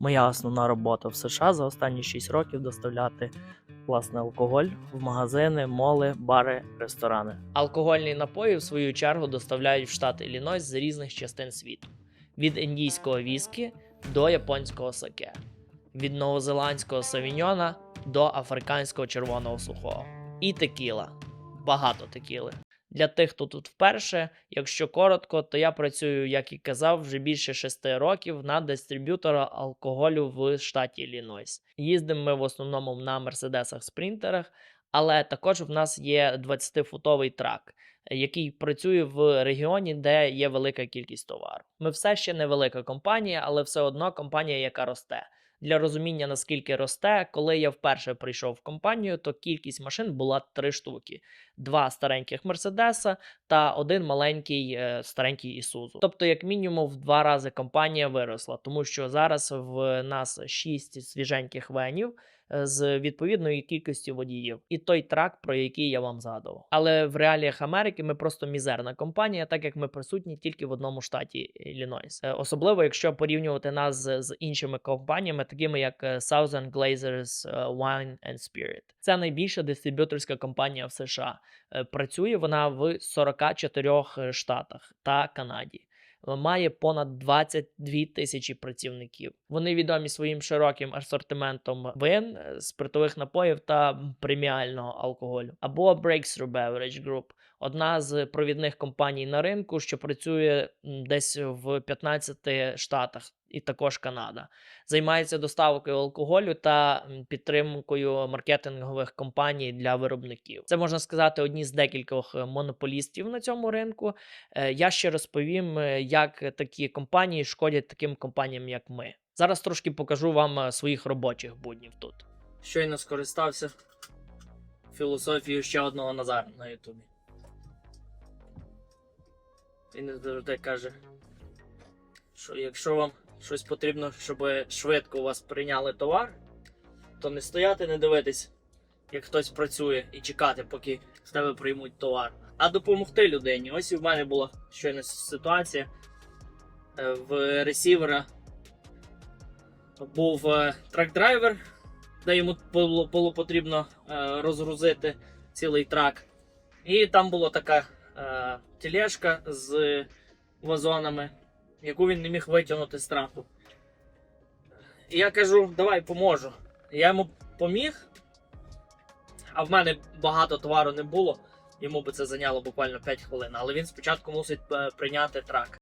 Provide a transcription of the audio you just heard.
Моя основна робота в США за останні 6 років доставляти власне алкоголь в магазини, моли, бари, ресторани. Алкогольні напої, в свою чергу, доставляють в штат Іллінойс з різних частин світу: від індійського віскі до японського саке, від новозеландського савіньйона до африканського червоного сухого. І текіла. Багато текіли. Для тих, хто тут вперше, якщо коротко, то я працюю, як і казав, вже більше шести років на дистриб'ютора алкоголю в штаті Іллінойс. Їздимо ми в основному на мерседесах спринтерах, але також в нас є 20-футовий трак, який працює в регіоні, де є велика кількість товару. Ми все ще невелика компанія, але все одно компанія, яка росте. Для розуміння наскільки росте, коли я вперше прийшов в компанію, то кількість машин була три штуки: два стареньких Мерседеса та один маленький е, старенький Ісузу. Тобто, як мінімум, в два рази компанія виросла, тому що зараз в нас шість свіженьких венів з відповідною кількістю водіїв, і той трак, про який я вам згадував. Але в реаліях Америки ми просто мізерна компанія, так як ми присутні тільки в одному штаті Іллінойс. Е, Особливо, якщо порівнювати нас з, іншими компаніями, такими як е, Southern Glazers е, Wine and Spirit. Це найбільша дистриб'юторська компанія в США. Е, Працює вона в 44 штатах та Канаді. Е, Має понад 22 тисячі працівників. Вони відомі своїм широким асортиментом вин, е, спиртових напоїв та преміального алкоголю. Або Breakthrough Beverage Group – одна з провідних компаній на ринку, що працює десь в 15 штатах, і також Канада. Займається доставкою алкоголю та підтримкою маркетингових компаній для виробників. Це можна сказати одні з декількох е, монополістів на цьому ринку. Е, Я ще розповім, е, як такі компанії шкодять таким компаніям, як ми. Зараз трошки покажу вам своїх робочих буднів тут. Щойно скористався філософією ще одного Назара на Ютубі. Він завжди каже, що якщо вам щось потрібно, щоб швидко у вас прийняли товар, то не стояти, не дивитись, як хтось працює, і чекати, поки з тебе приймуть товар, а допомогти людині. Ось і в мене була щойно ситуація. Е, В ресівера був е, трак-драйвер, де йому було, було потрібно е, розгрузити цілий трак. І там була така е, тележка з вазонами, яку він не міг витягнути з трапу. Я кажу, давай поможу. Я йому поміг, а в мене багато товару не було. Йому би це зайняло буквально 5 хвилин. Але він спочатку мусить е, прийняти трак.